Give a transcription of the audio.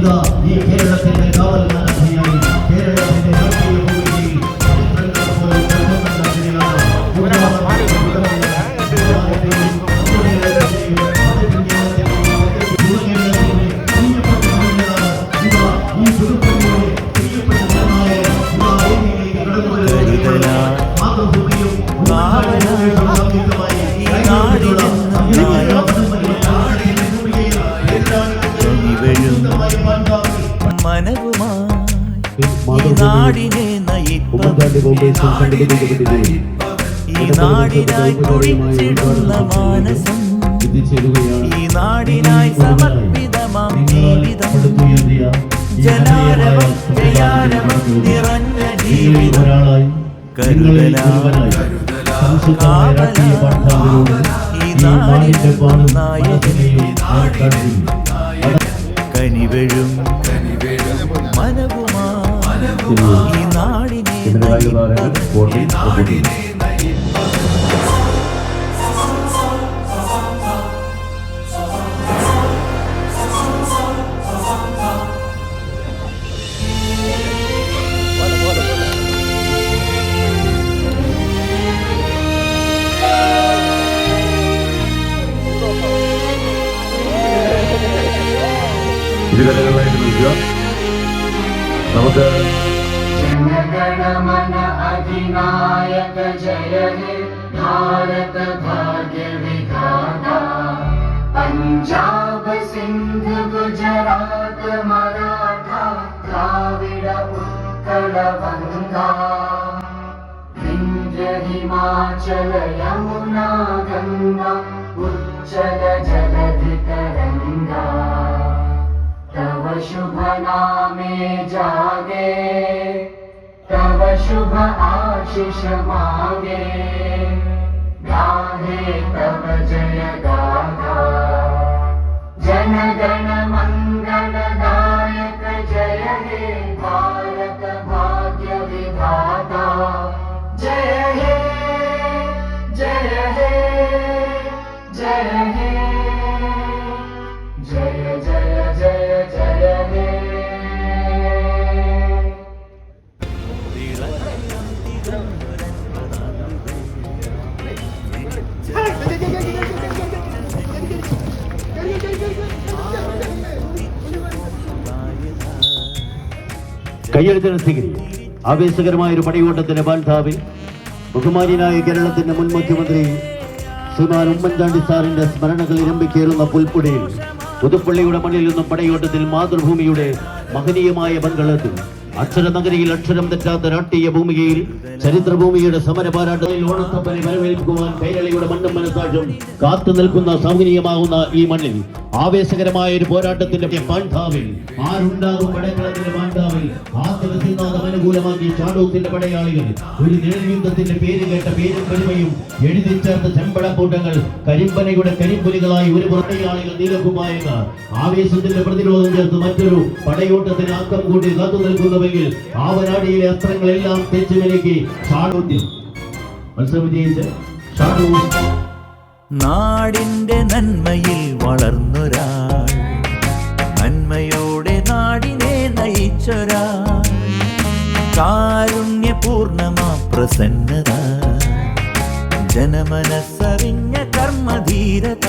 ഇതാ ഈ കനിവഴും മനവുമായി ഈ നാടിനെ സംഘടിപ്പിക്കപ്പെട്ടിരുന്നു ഈ നാടിനായി കുഴിച്ചിടുന്ന മാനസം ഈ നാടിനായി സമർപ്പിതമാം ജീവിതം ജലാരവം ജയാരവം നിറഞ്ഞ ജീവിതം. കരുതലായി ഈ നാടിന്റെ കനിവഴും മനവുമാ. ഈ നാടിനെ മുൻനിരകളിലായിട്ട് നിൽക്കുക. നമുക്ക് ജയ ഹേ ഭാരത ഭാഗ്യ പഞ്ചാബ് സിന്ധ് ഗുജറാത്ത് മറാഠ ദ്രാവിഡ ഉത്കട വംഗ ഹിമാചല യമുന जागे तब शुभ आशिष मागे गाहे കയ്യെഴുത്തിന് സ്വീകരി ആവേശകരമായ ഒരു പടയോട്ടത്തിന്റെ ബാൻധാവിൽ ബഹുമാനിയായ കേരളത്തിന്റെ മുൻ മുഖ്യമന്ത്രി ശ്രീമാൻ ഉമ്മൻചാണ്ടി സാറിന്റെ സ്മരണകൾ ഇരമ്പിക്കേറുന്ന പുൽപ്പുടയിൽ പുതുപ്പള്ളിയുടെ മണ്ണിൽ നിന്നും പടയോട്ടത്തിൽ മാതൃഭൂമിയുടെ മഹനീയമായ പങ്കളത്തിൽ അക്ഷരനഗരിയിൽ അക്ഷരം തെറ്റാത്ത രാഷ്ട്രീയ ഭൂമികയിൽ ചരിത്രഭൂമിയുടെ സമര പോരാട്ടത്തിൽ ഓണത്തപ്പനെ വരവേൽക്കുവാൻ കൈരളിയുടെ മണ്ണും മനസാക്ഷം കാത്തു നിൽക്കുന്ന സൗകര്യമാകുന്ന ഈ മണ്ണിൽ ആവേശകരമായ ഒരു പോരാട്ടത്തിന്റെ പാണ്ഡാവിൽ ആരുണ്ടാകും പടക്കളത്തിന്റെ പാണ്ഡാവിൽ ആത്മസിനാഥം അനുകൂലമാക്കി ചാടൂത്തിന്റെ പടയാളികൾ ഒരു നിഴൽയുദ്ധത്തിന്റെ പേര് കേട്ട പേരും പെരുമയും എഴുതി ചേർത്ത ചെമ്പടക്കൂട്ടങ്ങൾ കരിമ്പനയുടെ കരിമ്പുലികളായി ഒരു പടയാളികൾ നീലക്കുമായക്കാർ ആവേശത്തിന്റെ പ്രതിരോധം ചേർത്ത് മറ്റൊരു പടയോട്ടത്തിന് ആക്കം കൂട്ടി കാത്തു നിൽക്കുന്നുവെങ്കിൽ ആവനാടിയിലെ അസ്ത്രങ്ങളെല്ലാം തെച്ചു വിലക്കി ഷാഡോത്തിൽ മത്സരം വിജയിച്ച് നാടിന്റെ നന്മയിൽ വളർന്നൊരാൾ. നന്മയോടെ നാടിനെ നയിച്ചൊരാൾ. കാരുണ്യപൂർണമാ പ്രസന്നത. ജനമനസ്സറിഞ്ഞ കർമ്മധീരത.